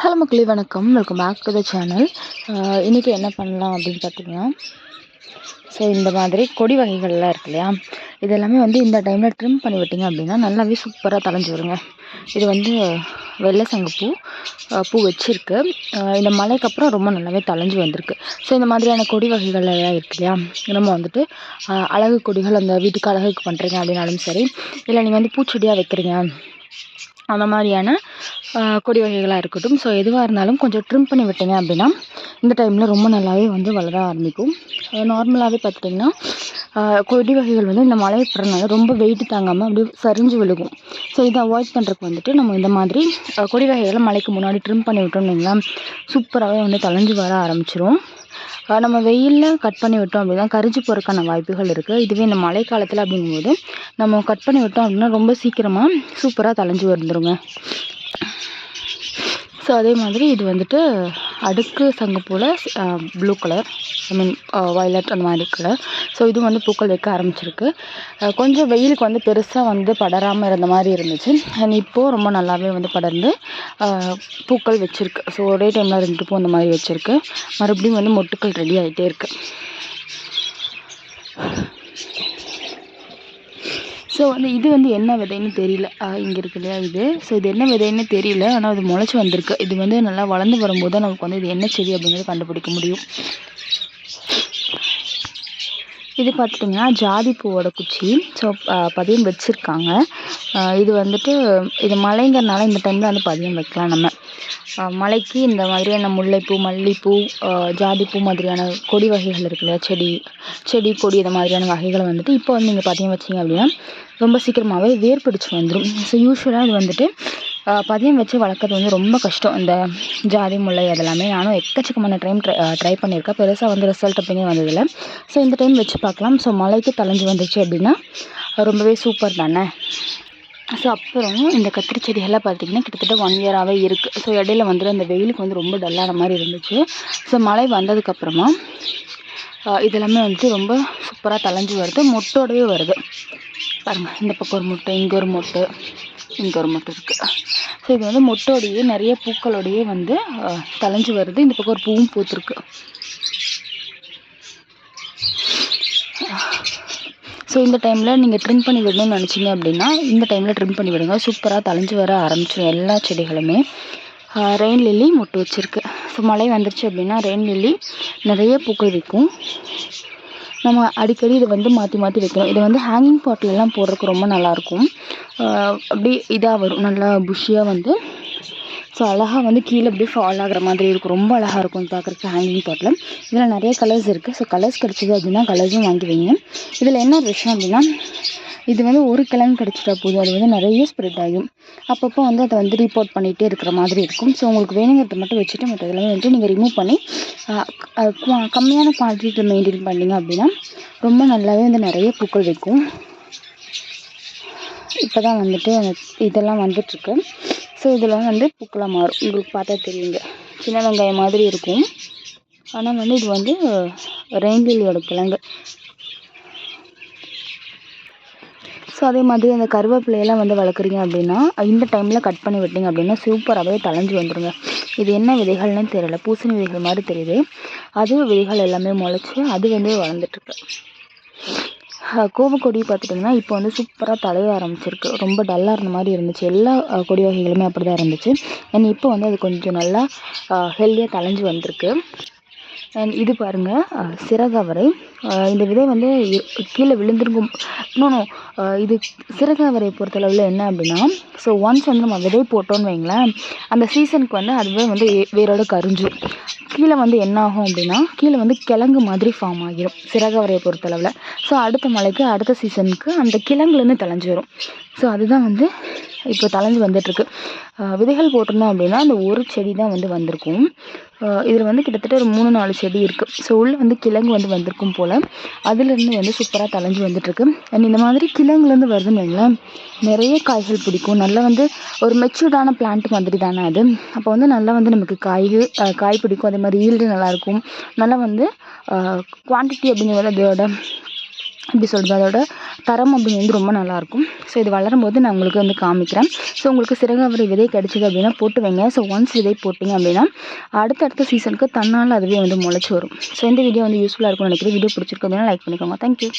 Hello மக்களே வணக்கம். Welcome back to the channel இன்றைக்கி என்ன பண்ணலாம் அப்படின்னு பார்த்தீங்கன்னா ஸோ இந்த மாதிரி கொடி வகைகள்லாம் இருக்கு இல்லையா? இது எல்லாமே வந்து இந்த டைமில் ட்ரிம் பண்ணி விட்டிங்க அப்படின்னா நல்லாவே சூப்பராக தலைஞ்சு வருங்க. இது வந்து வெள்ளை சங்கப்பூ பூ வச்சுருக்கு. இந்த மழைக்கு அப்புறம் ரொம்ப நல்லாவே தலைஞ்சு வந்திருக்கு. ஸோ இந்த மாதிரியான கொடி வகைகள் எல்லாம் இருக்கு இல்லையா? நம்ம வந்துட்டு அழகு கொடிகள் அந்த வீட்டுக்கு அழகுக்கு பண்ணுறீங்க அப்படின்னாலும் சரி இல்லை நீங்கள் வந்து பூச்செடியாக வைக்கிறீங்க அந்த மாதிரியான கொடி வகைகளாக இருக்கட்டும். ஸோ எதுவாக இருந்தாலும் கொஞ்சம் ட்ரிம் பண்ணி விட்டீங்க அப்படின்னா இந்த டைமில் ரொம்ப நல்லாவே வந்து வளர ஆரம்பிக்கும். நார்மலாகவே பார்த்துட்டிங்கன்னா கொடி வகைகள் வந்து இந்த மழை படுறதுனால ரொம்ப வெயிட் தாங்காமல் அப்படியே சரிஞ்சு விழுகும். ஸோ இதை அவாய்ட் பண்ணுறதுக்கு வந்துட்டு நம்ம இந்த மாதிரி கொடி வகைகளை மழைக்கு முன்னாடி ட்ரிம் பண்ணி விட்டோம்னு இல்லைங்களா சூப்பராகவே வந்து தலைஞ்சு வர ஆரம்பிச்சிரும். நம்ம வெயிலில் கட் பண்ணி விட்டோம் அப்படின்னா கரிஞ்சு போகிறதுக்கான வாய்ப்புகள் இருக்குது இதுவே இந்த மழை காலத்தில் அப்படிங்கும்போது நம்ம கட் பண்ணி விட்டோம் அப்படின்னா ரொம்ப சீக்கிரமாக சூப்பராக தலைஞ்சு வந்துருங்க. ஸோ அதே மாதிரி இது வந்துட்டு அடுக்கு சங்குப்பூவில் blue colour I mean violet அந்த மாதிரி கலர் ஸோ இது வந்து பூக்கள் வைக்க ஆரம்பிச்சிருக்கு. கொஞ்சம் வெயிலுக்கு வந்து பெருசாக வந்து படராமல் இருந்த மாதிரி இருந்துச்சு. அண்ட் இப்போது ரொம்ப நல்லாவே வந்து படர்ந்து பூக்கள் வச்சுருக்கு. ஸோ ஒரே டைமில் ரெண்டு பூ அந்த மாதிரி வச்சுருக்கு. மறுபடியும் வந்து மொட்டுக்கள் ரெடி ஆகிட்டே இருக்குது ஸோ வந்து இது வந்து என்ன விதைன்னு தெரியல. இங்கே இருக்கு இல்லையா இது? ஸோ இது என்ன விதைன்னு தெரியல. ஆனால் அது முளைச்சி வந்திருக்கு. இது வந்து நல்லா வளர்ந்து வரும்போது தான் நமக்கு வந்து இது என்ன செடி அப்படிங்கிறது கண்டுபிடிக்க முடியும். இது பார்த்துட்டிங்கன்னா ஜாதி பூவோட குச்சி. ஸோ பதியம் வச்சுருக்காங்க. இது வந்துட்டு இது மழைங்கிறனால இந்த டைமில் வந்து பதியம் வைக்கலாம் நம்ம. மழைக்கு இந்த மாதிரியான முல்லைப்பூ மல்லிப்பூ ஜாதிப்பூ மாதிரியான கொடி வகைகள் இருக்கு இல்லையா? செடி செடி கொடி இந்த மாதிரியான வகைகளை வந்துட்டு இப்போ வந்து நீங்கள் பதியம் வச்சீங்க அப்படின்னா ரொம்ப சீக்கிரமாகவே வேர் பிடிச்சி வந்துடும் ஸோ யூஸ்வலாக இது வந்துட்டு பதியம் வச்சு வளர்க்குறது வந்து ரொம்ப கஷ்டம். இந்த ஜாதி முல்லை அதெல்லாமே நானும் எக்கச்சக்கமான டைம் ட்ரை ட்ரை பண்ணியிருக்கேன். பெருசாக வந்து ரிசல்ட் அப்படிங்க வந்ததில்லை. ஸோ இந்த டைம் வச்சு பார்க்கலாம். ஸோ மழைக்கு தலைஞ்சு வந்துச்சு அப்படின்னா ரொம்பவே சூப்பர் தானே? ஸோ அப்புறம் இந்த கத்திரி செடிகள்லாம் பார்த்தீங்கன்னா கிட்டத்தட்ட ஒன் இயராகவே இருக்குது ஸோ இடையில வந்துட்டு அந்த வெயிலுக்கு வந்து ரொம்ப டல்லான மாதிரி இருந்துச்சு. ஸோ மழை வந்ததுக்கப்புறமா இதெல்லாமே வந்துட்டு ரொம்ப சூப்பராக தலைஞ்சு வருது. மொட்டோடவே வருது. பாருங்கள் இந்த பக்கம் ஒரு மொட்டை இங்கே ஒரு மொட்டை இங்கே ஒரு மொட்டை இருக்குது ஸோ இது வந்து மொட்டோடையே நிறைய பூக்களோடையே வந்து அஹ், வருது. இந்த பக்கம் ஒரு பூவும் பூத்துருக்கு. ஸோ இந்த டைமில் நீங்கள் ட்ரிம் பண்ணி விடணும்னு நினச்சிங்க அப்படின்னா இந்த டைமில் ட்ரிம் பண்ணி விடுங்க. சூப்பராக தலைஞ்சு வர ஆரம்பிச்சிடும் எல்லா செடிகளுமே. ரெயின் லில்லி மொட்டு வச்சுருக்கு. ஸோ மழை வந்துருச்சு அப்படின்னா ரெயின் லில்லி நிறைய பூக்கள் வைக்கும் நம்ம அடிக்கடி இதை வந்து மாற்றி மாற்றி வைக்கணும் இது வந்து ஹேங்கிங் பாட்டிலெலாம் போடுறதுக்கு ரொம்ப நல்லாயிருக்கும் அப்படி இதாக வரும். நல்லா புஷ்ஷியாக வந்து ஸோ அழகாக வந்து கீழே அப்படியே ஃபால் ஆகுற மாதிரி இருக்கும். ரொம்ப அழகாக இருக்கும் பார்க்குறதுக்கு ஹேங்கிங் பாட்டில் இதில் நிறைய கலர்ஸ் இருக்குது ஸோ கலர்ஸ் கிடச்சிது அப்படின்னா கலர்ஸும் வாங்கி வைங்க. இதில் என்ன விஷயம் அப்படின்னா இது வந்து ஒரு கிழங்கு கிடச்சிட்டா போதும். அது வந்து நிறைய ஸ்ப்ரெட் ஆகும். அப்பப்போ வந்து அதை வந்து ரீபோர்ட் பண்ணிகிட்டே இருக்கிற மாதிரி இருக்கும். ஸோ உங்களுக்கு வேணுங்கிறத மட்டும் வச்சுட்டு மற்ற இதெல்லாம் வந்துட்டு நீங்கள் ரிமூவ் பண்ணி குவா- கம்மியான குவான்டிட்டியில் மெயின்டைன் பண்ணீங்க அப்படின்னா ரொம்ப நல்லாவே வந்து நிறைய பூக்கள் வைக்கும். இப்போ தான் வந்துட்டு அந்த இதெல்லாம் வந்துட்டுருக்கு ஸோ இதெல்லாம் வந்து பூக்களாக மாறும். உங்களுக்கு பார்த்தா தெரியுங்க. சின்ன வெங்காயம் மாதிரி இருக்கும். ஆனால் வந்து இது வந்து ரெயின்லிலியோட கிழங்கு. ஸோ அதே மாதிரி அந்த கருவேப்பிலையெல்லாம் வந்து வளர்க்குறீங்க அப்படின்னா இந்த டைமில் கட் பண்ணி விட்டீங்க அப்படின்னா சூப்பராகவே தளைஞ்சு வந்துடுங்க இது என்ன விதைகள்னு தெரியல. பூசணி விதைகள் மாதிரி தெரியுது. அது விதைகள் எல்லாமே முளைச்சி அது வந்து வளர்ந்துட்டுருக்கு. கோவக்கொடி பார்த்துட்டிங்கன்னா இப்போ வந்து சூப்பராக தலைய ஆரம்பிச்சிருக்கு. ரொம்ப டல்லாக இருந்த மாதிரி இருந்துச்சு. எல்லா கொடி வகைகளுமே அப்படி தான் இருந்துச்சு. அண்ட் இப்போ வந்து அது கொஞ்சம் நல்லா ஹெல்த்தியாக தலைஞ்சு வந்திருக்கு. அண்ட் இது பாருங்கள் சிறகவரை. இந்த விதை வந்து கீழே விழுந்திருக்கும் இன்னொன்று இது சிறகவரை பொறுத்தளவில் என்ன அப்படின்னா ஸோ ஒன்ஸ் வந்து நம்ம விதை போட்டோன்னு வைங்களேன் அந்த சீசனுக்கு வந்து அதுவே வந்து வேரோட கருஞ்சு. கீழே வந்து என்ன ஆகும் அப்படின்னா கீழே வந்து கிழங்கு மாதிரி ஃபார்ம் ஆகிரும். சிறகவரையை பொறுத்தளவில். ஸோ அடுத்த மழைக்கு அடுத்த சீசனுக்கு அந்த கிழங்குலேருந்து தளைஞ்சு வரும் ஸோ அதுதான் வந்து இப்போ தளைஞ்சு வந்துட்டுருக்கு. விதைகள் போட்டிருந்தோம் அப்படின்னா அந்த ஒரு செடி தான் வந்து வந்திருக்கும். இதில் வந்து கிட்டத்தட்ட ஒரு மூணு நாலு செடி இருக்குது ஸோ உள்ளே வந்து கிழங்கு வந்து வந்திருக்கும் போல். அதுலேருந்து வந்து சூப்பராக தளைஞ்சு வந்துட்டுருக்கு. அண்ட் இந்த மாதிரி கிழங்குலேருந்து வருதுன்னு வைங்களேன் நிறைய காய்கள் பிடிக்கும். நல்லா வந்து ஒரு மெச்சூர்டான பிளான்ட் மாதிரி தானே அது. அப்போ வந்து நல்லா வந்து நமக்கு காய் காய் பிடிக்கும். அதே மாதிரி ஈல்டு நல்லாயிருக்கும் நல்லா வந்து குவான்டிட்டி அப்படிங்கிறது அதோட எப்படி சொல்கிறது அதோட தரம் அப்படிங்கிறது ரொம்ப நல்லாயிருக்கும். ஸோ இது வளரும் போது நான் உங்களுக்கு வந்து காமிக்கிறேன். ஸோ உங்களுக்கு சிறகவரை விதை கிடச்சிது அப்படின்னா போட்டு வைங்க. ஸோ ஒன்ஸ் விதை போட்டிங்க அப்படின்னா அடுத்தடுத்த சீசனுக்கு தன்னால் அதுவே வந்து முளைச்சி வரும். ஸோ இந்த வீடியோ வந்து யூஸ்ஃபுல்லாக இருக்கும்னு நினைக்கிறேன். வீடியோ பிடிச்சிருக்கு அப்படின்னா லைக் பண்ணிக்கோங்க. தேங்க்யூ